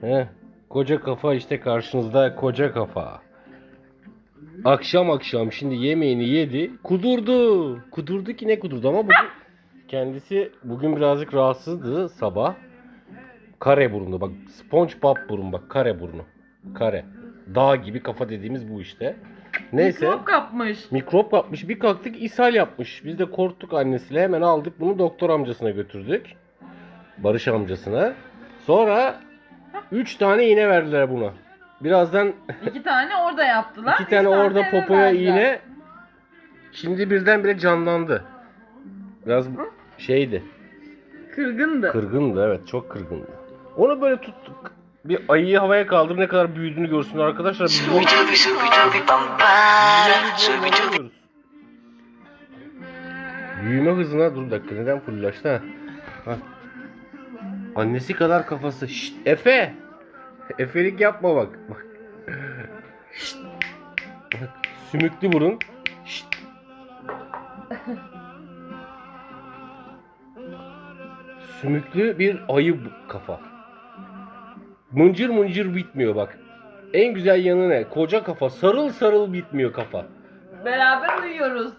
He, koca kafa işte karşınızda koca kafa. Akşam akşam şimdi yemeğini yedi. Kudurdu. Kudurdu ki ne kudurdu ama bugün kendisi bugün birazcık rahatsızdı sabah. Kare burundu bak SpongeBob burun bak kare burnu. Kare. Dağ gibi kafa dediğimiz bu işte. Neyse. Mikrop kapmış. Mikrop yapmış. Bir kalktık ishal yapmış. Biz de korktuk annesiyle hemen aldık bunu doktor amcasına götürdük. Barış amcasına. Sonra 3 tane iğne verdiler buna. Birazdan İki tane orada yaptılar. iki üç tane orada eve popoya verdiler. iğne. Şimdi birdenbire canlandı. Biraz şeydi. Kırgındı. Kırgındı evet çok kırgındı. Onu böyle tuttuk. Bir ayıyı havaya kaldırıp ne kadar büyüdüğünü görsün arkadaşlar. Biz bunu Scooby-Dooby, Scooby-Dooby. Büyüme hızına dur bir dakika neden fulllaştı ha? ha. Annesi kadar kafası. Şşt Efe. Efelik yapma bak. Bak. Şşt. Bak, Sümüklü burun. Şşt. Sümüklü bir ayı kafa. Mıncır mıncır bitmiyor bak. En güzel yanı ne? Koca kafa. Sarıl sarıl bitmiyor kafa. Beraber uyuyoruz.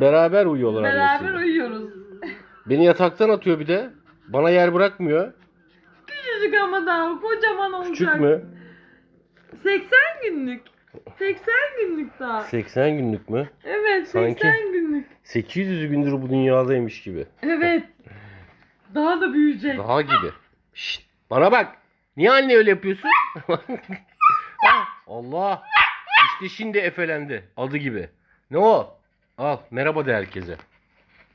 Beraber uyuyorlar Beraber annesiyle. uyuyoruz. Beni yataktan atıyor bir de. Bana yer bırakmıyor. Küçücük ama daha kocaman olacak. Küçük mü? 80 günlük. 80 günlük daha. 80 günlük mü? Evet Sanki. 80 günlük. 800 gündür bu dünyadaymış gibi. Evet. Daha da büyüyecek. Daha gibi. Şşt, bana bak. Niye anne öyle yapıyorsun? Ah, Allah. İşte şimdi efelendi. Adı gibi. Ne o? Al merhaba de herkese.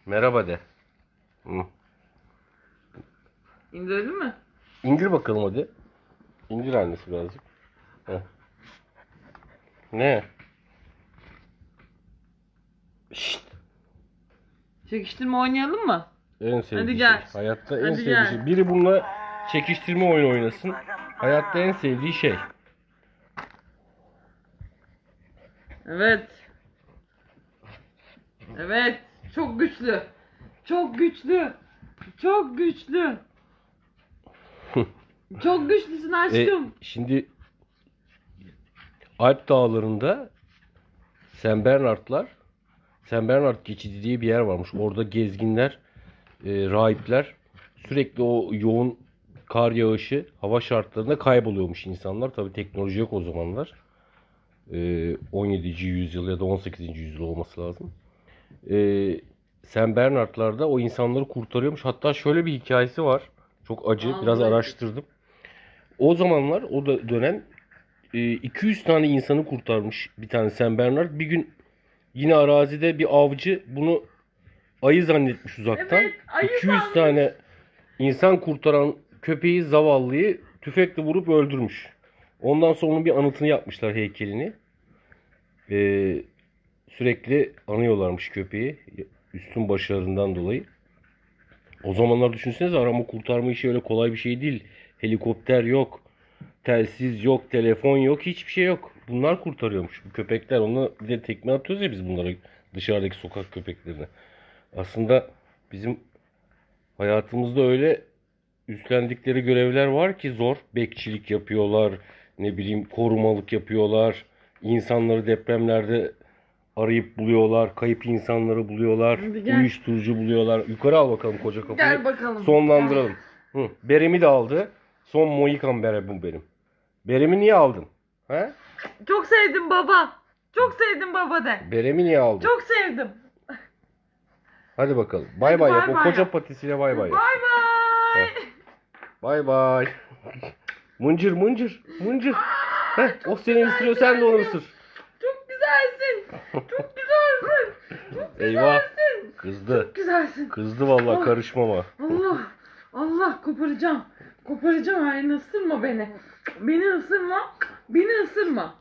Merhaba de. Hı. İndirelim mi? İndir bakalım hadi. İndir annesi birazcık. Heh. Ne? Şşt. Çekiştirme oynayalım mı? En sevdiği Hadi gel. şey. Hayatta en Hadi sevdiği gel. şey. Biri bununla çekiştirme oyunu oynasın. Hayatta en sevdiği şey. Evet. Evet. Çok güçlü. Çok güçlü. Çok güçlü. Çok güçlüsün E, aşkım. şimdi Alp dağlarında Sen Bernardlar Sen Bernard geçidi diye bir yer varmış. Orada gezginler, e, rahipler sürekli o yoğun kar yağışı, hava şartlarında kayboluyormuş insanlar. Tabi teknoloji yok o zamanlar. E, 17. yüzyıl ya da 18. yüzyıl olması lazım. E, Sen Bernardlar da o insanları kurtarıyormuş. Hatta şöyle bir hikayesi var. Çok acı. Biraz Vallahi. araştırdım. O zamanlar o da dönem e, 200 tane insanı kurtarmış bir tane Sen Bernard. Bir gün yine arazide bir avcı bunu ayı zannetmiş uzaktan. Evet, ayı 200 sanmış. tane insan kurtaran köpeği zavallıyı tüfekle vurup öldürmüş. Ondan sonra onun bir anıtını yapmışlar heykelini. Ee, sürekli anıyorlarmış köpeği üstün başarılarından dolayı. O zamanlar düşünsenize arama kurtarma işi öyle kolay bir şey değil. Helikopter yok, telsiz yok, telefon yok, hiçbir şey yok. Bunlar kurtarıyormuş bu köpekler. Ona bir de tekme atıyoruz ya biz bunlara dışarıdaki sokak köpeklerine. Aslında bizim hayatımızda öyle üstlendikleri görevler var ki zor. Bekçilik yapıyorlar, ne bileyim korumalık yapıyorlar. İnsanları depremlerde arayıp buluyorlar, kayıp insanları buluyorlar, gel. uyuşturucu buluyorlar. Yukarı al bakalım koca kafayı. Gel bakalım. Sonlandıralım. Hı, beremi de aldı. Son Mohikan bere bu benim. Beremi niye aldın? He? Çok sevdim baba. Çok sevdim baba de. Beremi niye aldın? Çok sevdim. Hadi bakalım. Bay bay bay yap. O bay koca patisiyle bay bay. Bay yap. bay. Bay bay. Mıncır mıncır mıncır. Heh, o seni ısırıyor sen de onu ısır. Çok güzelsin. Çok Eyvah. güzelsin. Kızdı. Çok güzelsin. Kızdı vallahi Oh. karışmama. Allah. Allah koparacağım. Koparacağım. Hayır ısırma beni. Beni ısırma. Beni ısırma.